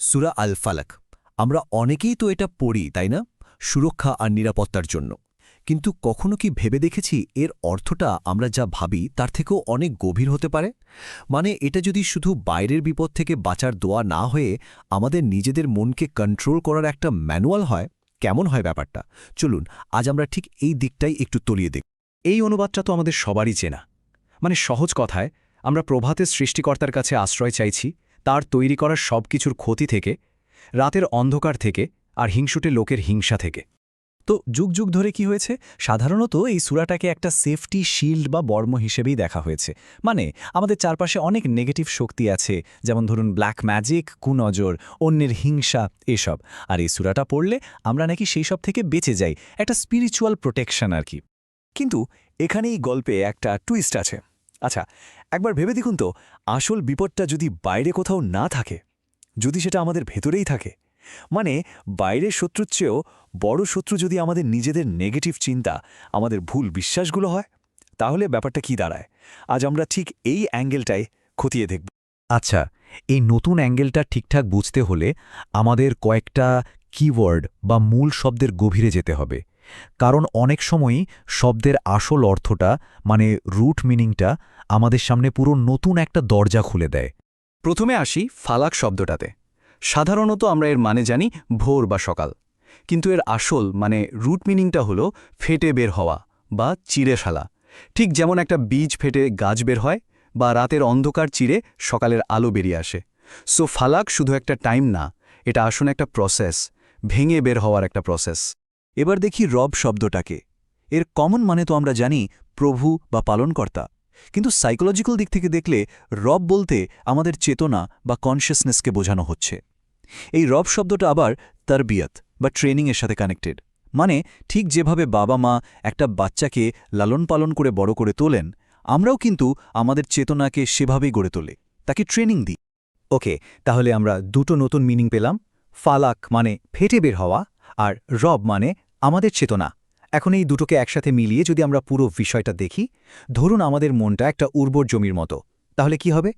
সুরা আল ফালাক আমরা অনেকেই তো এটা পড়ি, তাই না? সুরক্ষা আর নিরাপত্তার জন্য। কিন্তু কখনো কি ভেবে দেখেছি এর অর্থটা আমরা যা ভাবি তার থেকেও অনেক গভীর হতে পারে? মানে এটা যদি শুধু বাইরের বিপদ থেকে বাঁচার দোয়া না হয়ে আমাদের নিজেদের মনকে কন্ট্রোল করার একটা ম্যানুয়াল হয়, কেমন হয় ব্যাপারটা? চলুন, আজ আমরা ঠিক এই দিকটাই একটু তলিয়ে দেখ। এই অনুবাদটা তো আমাদের সবারই চেনা। মানে সহজ কথায়, আমরা প্রভাতের সৃষ্টিকর্তার কাছে আশ্রয় চাইছি তার তৈরি করার সব কিছুর ক্ষতি থেকে, রাতের অন্ধকার থেকে আর হিংসুটে লোকের হিংসা থেকে। তো যুগ যুগ ধরে কি হয়েছে? সাধারণত এই সুরাটাকে একটা সেফটি শিল্ড বা বর্ম হিসেবেই দেখা হয়েছে। মানে আমাদের চারপাশে অনেক নেগেটিভ শক্তি আছে, যেমন ধরুন ব্ল্যাক ম্যাজিক কুনজর, অন্যের হিংসা, এসব। আর এই সুরাটা পড়লে আমরা নাকি সেই সব থেকে বেঁচে যাই, একটা স্পিরিচুয়াল প্রোটেকশন আর কি। কিন্তু এখানেই গল্পে একটা টুইস্ট আছে। আচ্ছা একবার ভেবে দেখুন তো, আসল বিপদটা যদি বাইরে কোথাও না থাকে, যদি সেটা আমাদের ভেতরেই থাকে মানে বাইরের শত্রুর চেয়েও বড় শত্রু যদি আমাদের নিজেদের নেগেটিভ চিন্তা, আমাদের ভুল বিশ্বাসগুলো হয়, তাহলে ব্যাপারটা কি দাঁড়ায়? আজ আমরা ঠিক এই অ্যাঙ্গেলটাই খতিয়ে দেখব। আচ্ছা এই নতুন অ্যাঙ্গেলটা ঠিকঠাক বুঝতে হলে আমাদের কয়েকটা কিওয়ার্ড বা মূল শব্দের গভীরে যেতে হবে। কারণ অনেক সময়ই শব্দের আসল অর্থটা মানে রুট মিনিংটা আমাদের সামনে পুরো নতুন একটা দরজা খুলে দেয়। প্রথমে আসি ফালাক শব্দটাতে। সাধারণত আমরা এর মানে জানি ভোর বা সকাল। কিন্তু এর আসল মানে রুট মিনিংটা হলো ফেটে বের হওয়া বা চিড়ে ফেলা। ঠিক যেমন একটা বীজ ফেটে গাছ বের হয় বা রাতের অন্ধকার চিড়ে সকালের আলো বেরিয়ে আসে। সো ফালাক শুধু একটা টাইম না, এটা আসলে একটা প্রসেস ভেঙে বের হওয়ার একটা প্রসেস এবার দেখি রব শব্দটাকে। এর কমন মানে তো আমরা জানি প্রভু বা পালনকর্তা। কিন্তু সাইকোলজিক্যাল দিক থেকে দেখলে রব বলতে আমাদের চেতনা বা কনসিয়াসনেসকে বোঝানো হচ্ছে। এই রব শব্দটা আবার তারবিয়ত বা ট্রেনিংয়ের সাথে কানেক্টেড। মানে ঠিক যেভাবে বাবা মা একটা বাচ্চাকে লালন পালন করে বড় করে তোলেন, আমরাও কিন্তু আমাদের চেতনাকে সেভাবেই গড়ে তোলে। তাকে ট্রেনিং দিই। ওকে, তাহলে আমরা দুটো নতুন মিনিং পেলাম। ফালাক মানে ফেটে বের হওয়া আর রব মানে আমাদের চেতনা। এখন এই দুটোকে একসাথে মিলিয়ে যদি আমরা পুরো বিষয়টা দেখি, ধরুন আমাদের মনটা একটা উর্বর জমির মতো। তাহলে কি হবে?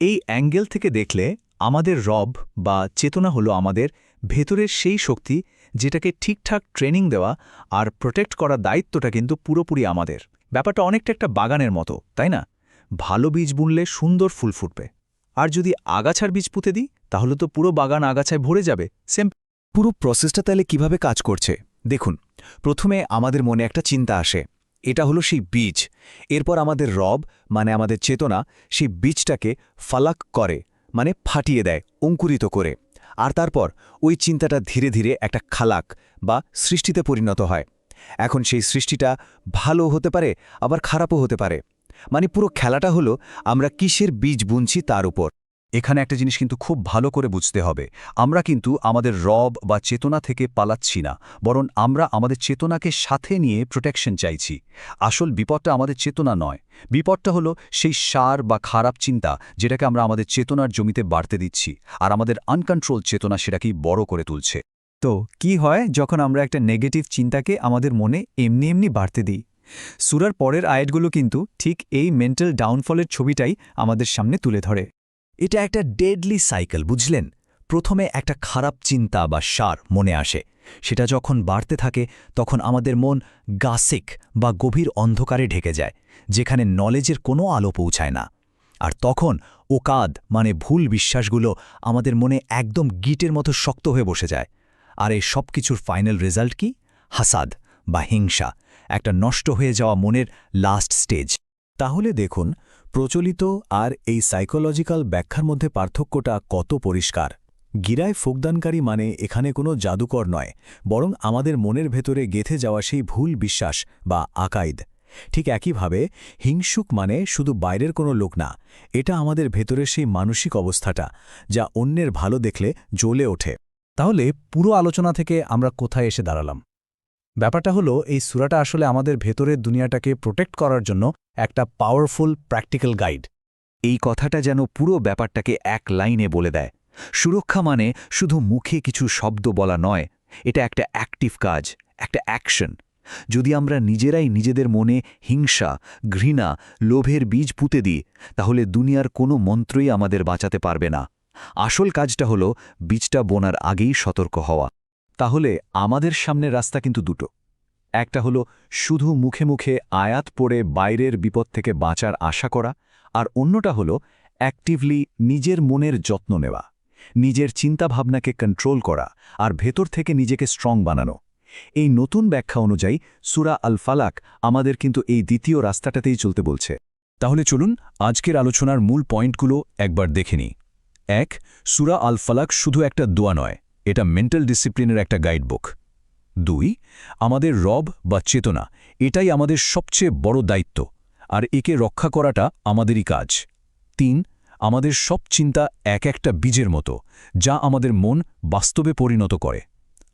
এই অ্যাঙ্গেল থেকে দেখলে আমাদের রব বা চেতনা হলো আমাদের ভেতরের সেই শক্তি যেটাকে ঠিকঠাক ট্রেনিং দেওয়া আর প্রোটেক্ট করার দায়িত্বটা কিন্তু পুরোপুরি আমাদের। ব্যাপারটা অনেকটা একটা বাগানের মতো, তাই না? ভালো বীজ বুনলে সুন্দর ফুল ফুটবে। আর যদি আগাছার বীজ পুঁতে দিই, তাহলে তো পুরো বাগান আগাছায় ভরে যাবে। সেম পুরো প্রসেসটা তাহলে কীভাবে কাজ করছে? দেখুন, প্রথমে আমাদের মনে একটা চিন্তা আসে। এটা হলো সেই বীজ। এরপর আমাদের রব মানে আমাদের চেতনা, সেই বীজটাকে ফালাক করে মানে ফাটিয়ে দেয়, অঙ্কুরিত করে। আর তারপর ওই চিন্তাটা ধীরে ধীরে একটা খালাক বা সৃষ্টিতে পরিণত হয়। এখন সেই সৃষ্টিটা ভালো হতে পারে, আবার খারাপও হতে পারে। মানে পুরো খেলাটা হলো আমরা কিসের বীজ বুনছি তার উপর। এখানে একটা জিনিস কিন্তু খুব ভালো করে বুঝতে হবে। আমরা কিন্তু আমাদের রব বা চেতনা থেকে পালাচ্ছি না, বরং আমরা আমাদের চেতনাকে সাথে নিয়ে প্রোটেকশন চাইছি। আসল বিপদটা আমাদের চেতনা নয়। বিপদটা হলো সেই সার বা খারাপ চিন্তা যেটাকে আমরা আমাদের চেতনার জমিতে বাড়তে দিচ্ছি, আর আমাদের আনকন্ট্রোল চেতনা সেটাকেই বড় করে তুলছে। তো কি হয় যখন আমরা একটা নেগেটিভ চিন্তাকে আমাদের মনে এমনি এমনি বাড়তে দিই? সুরার পরের আয়েটগুলো কিন্তু ঠিক এই মেন্টাল ডাউনফলের ছবিটাই আমাদের সামনে তুলে ধরে। এটা একটা ডেডলি সাইকেল বুঝলেন? প্রথমে একটা খারাপ চিন্তা বা সার মনে আসে। সেটা যখন বাড়তে থাকে, তখন আমাদের মন গাসিক বা গভীর অন্ধকারে ঢেকে যায়, যেখানে নলেজের কোনো আলো পৌঁছায় না। আর তখন ওকাদ মানে ভুল বিশ্বাসগুলো, আমাদের মনে একদম গিটের মতো শক্ত হয়ে বসে যায়। আর এই সব কিছুর ফাইনাল রেজাল্ট কি? হাসাদ বা হিংসা, একটা নষ্ট হয়ে যাওয়া মনের লাস্ট স্টেজ তাহলে দেখুন প্রচলিত আর এই সাইকোলজিক্যাল ব্যাখ্যার মধ্যে পার্থক্যটা কত পরিষ্কার? গিরায় ফোকদানকারী মানে এখানে কোনো জাদুকর নয়, বরং আমাদের মনের ভেতরে গেথে যাওয়া সেই ভুল বিশ্বাস বা আকাইদ। ঠিক একইভাবে, হিংসুক মানে শুধু বাইরের কোনো লোক না, এটা আমাদের ভেতরের সেই মানসিক অবস্থাটা, যা অন্যের ভালো দেখলে জ্বলে ওঠে। তাহলে পুরো আলোচনা থেকে আমরা কোথায় এসে দাঁড়ালাম? ব্যাপারটা হলো, এই সুরাটা আসলে আমাদের ভেতরের দুনিয়াটাকে প্রোটেক্ট করার জন্য একটা পাওয়ারফুল প্র্যাকটিক্যাল গাইড এই কথাটা যেন পুরো ব্যাপারটাকে এক লাইনে বলে দেয়। সুরক্ষা মানে শুধু মুখে কিছু শব্দ বলা নয়, এটা একটা অ্যাক্টিভ কাজ, একটা অ্যাকশন যদি আমরা নিজেরাই নিজেদের মনে হিংসা, ঘৃণা, লোভের বীজ পুঁতে দিই, তাহলে দুনিয়ার কোনো মন্ত্রই আমাদের বাঁচাতে পারবে না। আসল কাজটা হলো বীজটা বোনার আগেই সতর্ক হওয়া। তাহলে আমাদের সামনে রাস্তা কিন্তু দুটো। একটা হলো শুধু মুখে মুখে আয়াত পড়ে বাইরের বিপদ থেকে বাঁচার আশা করা, আর অন্যটা হলো অ্যাক্টিভলি নিজের মনের যত্ন নেওয়া, নিজের চিন্তাভাবনাকে কন্ট্রোল করা, আর ভেতর থেকে নিজেকে স্ট্রং বানানো। এই নতুন ব্যাখ্যা অনুযায়ী সুরা আল ফালাক আমাদের কিন্তু এই দ্বিতীয় রাস্তাটাতেই চলতে বলছে। তাহলে চলুন আজকের আলোচনার মূল পয়েন্টগুলো একবার দেখে নিই। এক, সুরা আল ফালাক শুধু একটা দোয়া নয়। এটা মেন্টাল ডিসিপ্লিনের একটা গাইডবুক দুই, আমাদের রব বা চেতনা, এটাই আমাদের সবচেয়ে বড় দায়িত্ব, আর একে রক্ষা করাটা আমাদেরই কাজ। তিন, আমাদের সব চিন্তা এক একটা বীজের মতো, যা আমাদের মন বাস্তবে পরিণত করে।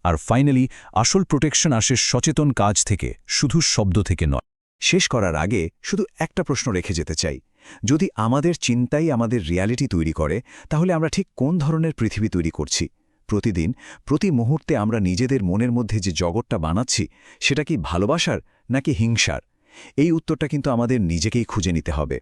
আর ফাইনালি আসল প্রোটেকশন আসে সচেতন কাজ থেকে, শুধু শব্দ থেকে নয়। শেষ করার আগে শুধু একটা প্রশ্ন রেখে যেতে চাই। যদি আমাদের চিন্তাই আমাদের রিয়ালিটি তৈরি করে, তাহলে আমরা ঠিক কোন ধরনের পৃথিবী তৈরি করছি? প্রতিদিন, প্রতি মুহূর্তে আমরা নিজেদের মনের মধ্যে যে জগৎটা বানাচ্ছি, সেটা কি ভালোবাসার নাকি হিংসার? এই উত্তরটা কিন্তু আমাদের নিজেকেই খুঁজে নিতে হবে।